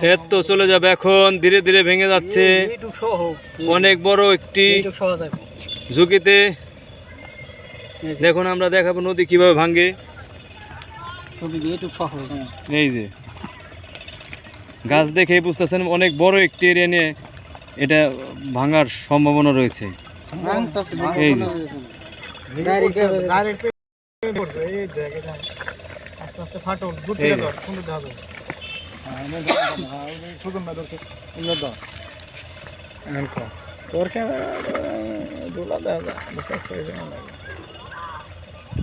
ক্ষেত তো চলে যাবে এখন ধীরে ধীরে ভেঙে যাচ্ছে। অনেক বড় একটি ঝুঁকিতে। দেখুন আমরা দেখাবো নদী কীভাবে ভাঙে। ছবি দিয়ে একটু সহ হ্যাঁ এই যে। গাছ দেখে বুঝতেছেন অনেক বড় একটি এরিয়া নিয়ে এটা ভাঙার সম্ভাবনা রয়েছে। এই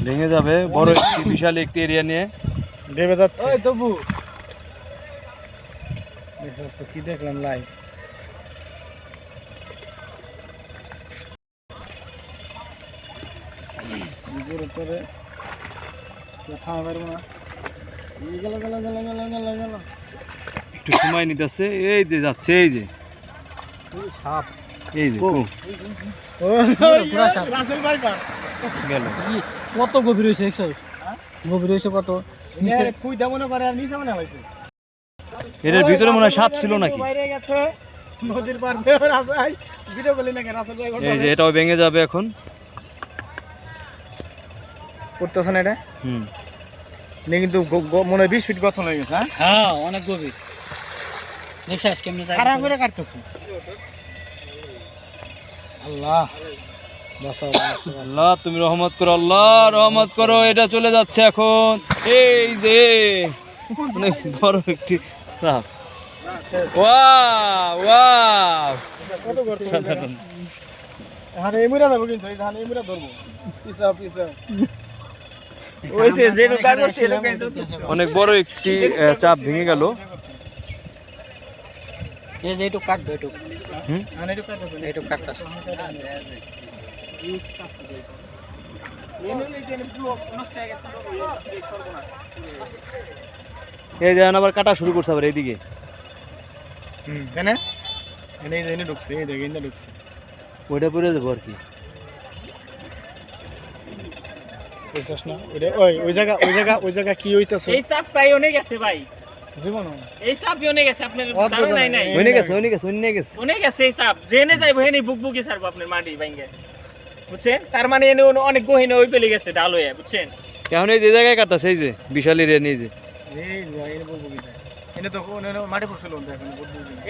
ভেঙে যাবে বড় একটি বিশাল একটি এরিয়া নিয়ে। দেবে যাচ্ছে। তবু। তো কি দেখলাম লাইভ জোরে তোরে থামা পারব না। গেল গেল গেল গেল গেল গেল। একটু সময় নিতেছে এই যে যাচ্ছে এই যে। সাপ। এই যে ও। ও, পুরা সাপ। রাসেল ভাই পা গেল। কি, কত গভীর হয়েছে একশো? গভীর হয়েছে কত? মনে করে আর নিচে মনে হয়েছে এটার ভিতরে মনে হয় সাপ ছিল নাকি? এই যে এটাও ভেঙে যাবে এখন। করতেছ না এটা? হুম। কিন্তু মনে হয় বিশ ফিট গঠন হয়ে গেছে হ্যাঁ? হ্যাঁ অনেক গভীর। খারাপ করে কাটতেছে। আল্লাহ। বাঁচাও বাঁচাও, বাঁচাও। আল্লাহ তুমি রহমত করো আল্লাহ রহমত করো এটা চলে যাচ্ছে এখন। এই যে অনেক বড় একটি সাপ ওয়াও ওয়াও। কত করতে সাধারণ হ্যাঁ এমুরা যাব কিন্তু এই ধান এমুরা ধরবো লোকা করছে অনেক বড় একটি চাপ ভেঙে গেল। এই এই যে আবার কাটা শুরু করছে আবার এইদিকে। হুম কেন এনে এনে ঢুকছে এই দেখে এনে ঢুকছে। ওইটা পরে যাব আর কি। দেখছিস না ওইটা ওই ওই জায়গা ওই জায়গা ওই জায়গা কি হইতাছে? এই সাপ প্রায় অনেক আছে ভাই। এই সাপ অনেক আছে আপনার নাই নাই। এই ওইনে গেছে ওইনে গেছে ওইনে অনেক আছে এই সাপ। জেনে যাইবো হেনি বুক বুকি সারবো আপনার মাটি ভাঙ্গে। বুঝছেন? তার মানে এনে অন্য- অনেক গহিনে ওই পেলে গেছে ডাল হয়ে বুঝছেন? এখন এই যে জায়গায় কাটতেছে এই যে বিশাল এরিয়া নিয়ে যে। এই যে এনে বলব কি এনে তো ওনে মাটি পড়ছিল দেখেন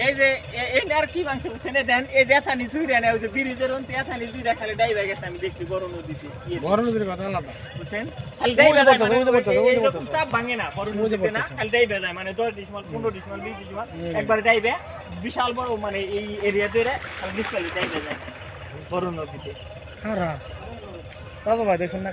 এই যে এ- এই আর কি ভাঙছে বুঝছেন এই দেন এই জেথা নিচু দেন ওই যে ব্রিজের অন্তে এথা নিচু দেখালে ডাই গেছে আমি দেখছি বড় নদীতে। বড় নদীর কথা আলাদা। বুঝছেন? খালি যায় মানে বুঝতে বুঝতে চাপ ভাঙে না বড় নদীতে না খালি যায় মানে দশ ডিসমাল পনেরো ডিসমাল বিশ ডিসমাল একবার ডাইবে বিশাল বড় মানে এই এরিয়া ধরে খালি ডাইবে যায়। বড় নদীতে। দাদা ভাই দেখুন না